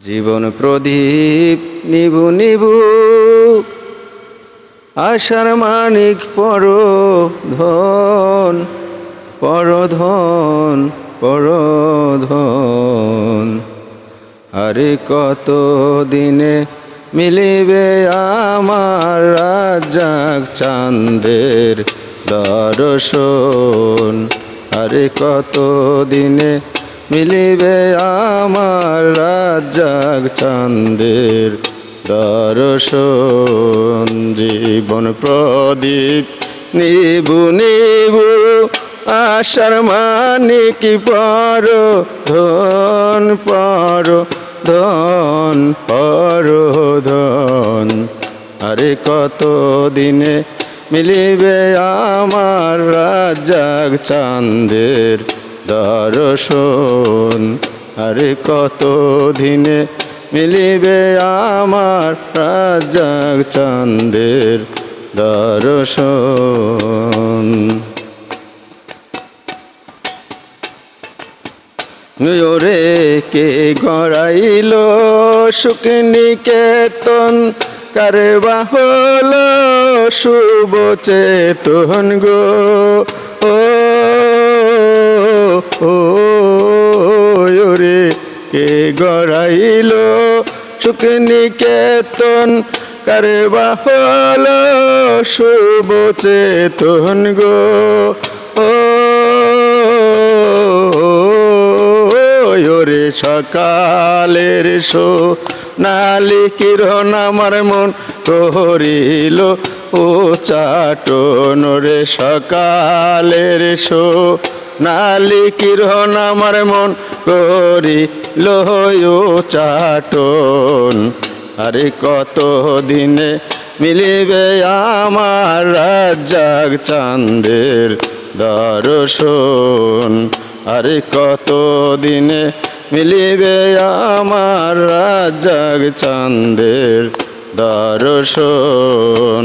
জীবন প্রদীপ নিবু নিবু আশার মানিক পর ধন পরধন পরধন। আরে কত দিনে মিলিবে আমার রাজাক চাঁদের দর্শন? আরে কত দিনে মিলিবে আমার রাজাক চাঁদের দর্শন। জীবন প্রদীপ, নিবু নিবু, আশার মানে কি পর, ধন পর ধন পর, ধন। আরে কত দিনে মিলিবে আমার রাজাক চাঁদের দর্শন। আরে কত দিনে মিলিবে আমার রাজাক চাঁদের দর্শন? ওরে কে গড়াইল শুকনি কেতন কারবা হল শুভ চেতন গো। ও ওরে কে গড়াইল শুকনি কেতন কারবা হল শুভ চেতন গো? ওরে সকালের শো নালি কিরণ আমার মন করিল ও চাটন রে সকালের শো। নালি কিরণ আমার মন করিল ও চাটন। আরে কত দিনে মিলিবে আমার রাজাক চাঁদের দর্শন? আরে কত দিনে মিলিবে আমার রাজাক চাঁদের দর্শন।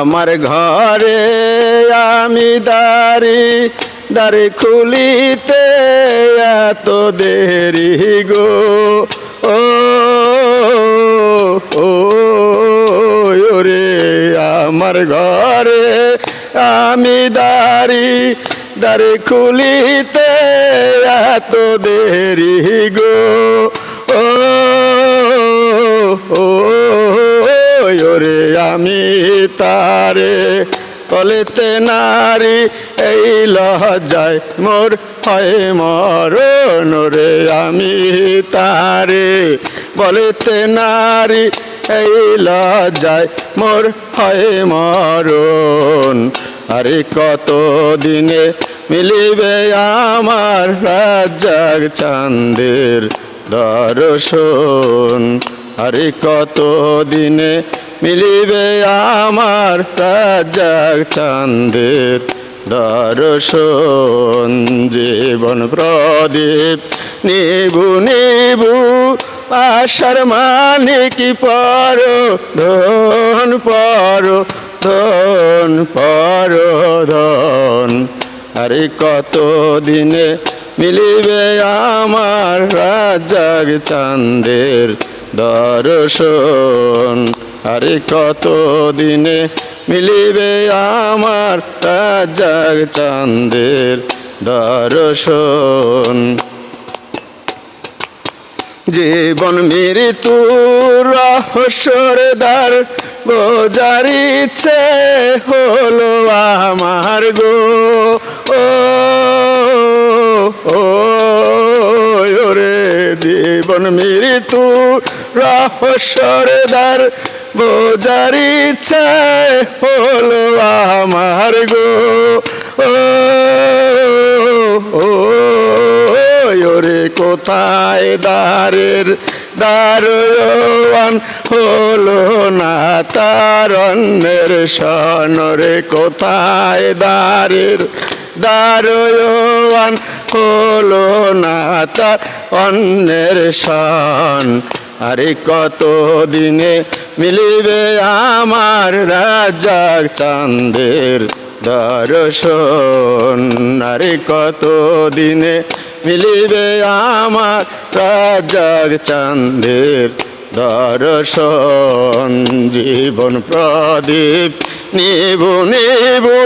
আমার ঘরে আমি দাঁড়ি দাঁড়ি খুলিতে এত দেরি গো। ও ওরে, আমার ঘরে আমি দাঁড়ি দাঁড়ি খুলিতে এত দেরি গো। তারে বলেতে নারী, এই লজ্জায় মোর হয় মরণ রে, আমি তারে। বলেতে নারী, এই লজ্জায় মোর হয় মরণ। আরে কত দিনে মিলিবে আমার রাজাক চাঁদের দর্শন। আরে কত দিনে মিলিবে আমার রাজাক চাঁদের দর্শন, জীবন প্রদীপ। নিবু নিবু, আশার মানে কি পর? ধন পর ধন পর, ধন। আরে কত দিনে মিলিবে আমার রাজাক চাঁদের দর্শন আরে কত দিনে মিলিবে আমার রাজাক চাঁদের দর্শন জীবন মৃত্যু রহস্যর দ্বার বোঝার ইচ্ছে হলো আমার গো ও ওরে জীবন মৃত্যু রহস্যর দ্বার বোঝার ইচ্ছে হলো আমার গো। ও ওরে কোথায় দ্বারের দারোয়ান হলো না তার অন্যের সনরে কোথায় দ্বারের দারোয়ান হলো না তার অন্যের সন আরে কত দিনে মিলিবে আমার রাজাক চাঁদের দর্শন? আরে কত দিনে মিলিবে আমার রাজাক চাঁদের দর্শন? জীবন প্রদীপ, নিবু নিবু,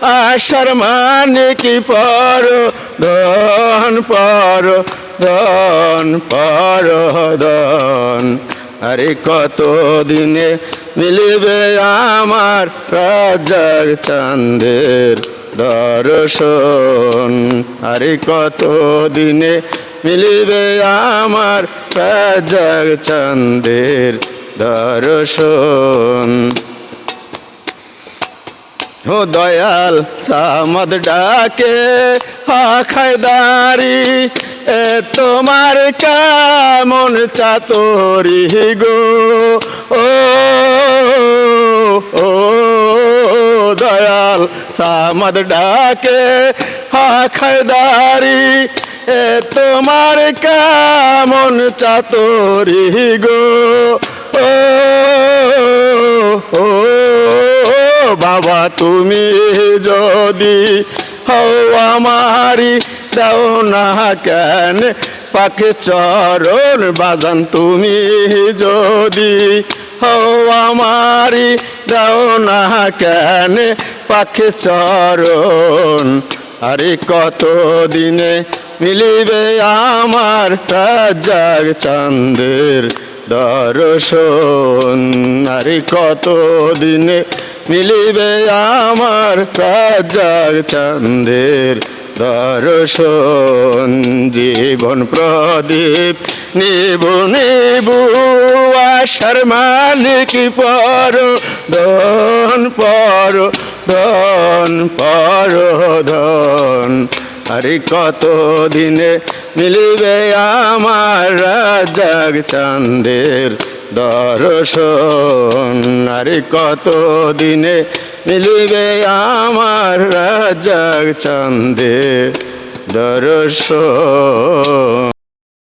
আশার মানে কি পর, ধন পর ধন পর ধন আরে কত দিনে মিলিবে আমার রাজার চাঁদের দর্শন? আরে কত দিনে মিলিবে আমার রাজার চাঁদের দর্শন? ও দয়াল, সামদ ডাকে খায়দারি। এ তোমার কেমন চাতরি গো? ও ও দয়াল সামদ ডাকে খায়দারি, এ তোমার কেমন চাতরি গো? ও, বাবা তুমি যদি হও আমারি দাও না কেন? পাখে চরণ বাজান তুমি যদি হও আমারি, দাও না কেন? পাখে চরণ, আরে কত দিনে মিলিবে আমার রাজাক চাঁদের দর্শন? আরে কত দিনে মিলিবে আমার রাজাক চাঁদের দর্শন, জীবন প্রদীপ, নিবু নিবু, আশার মালিক পর, ধন পর ধন পর, ধন। আরে কত দিনে মিলিবে আমার রাজাক চাঁদের দর্শন। আরে কত দিনে মিলিবে আমার রাজাক চান্দে দর্শন?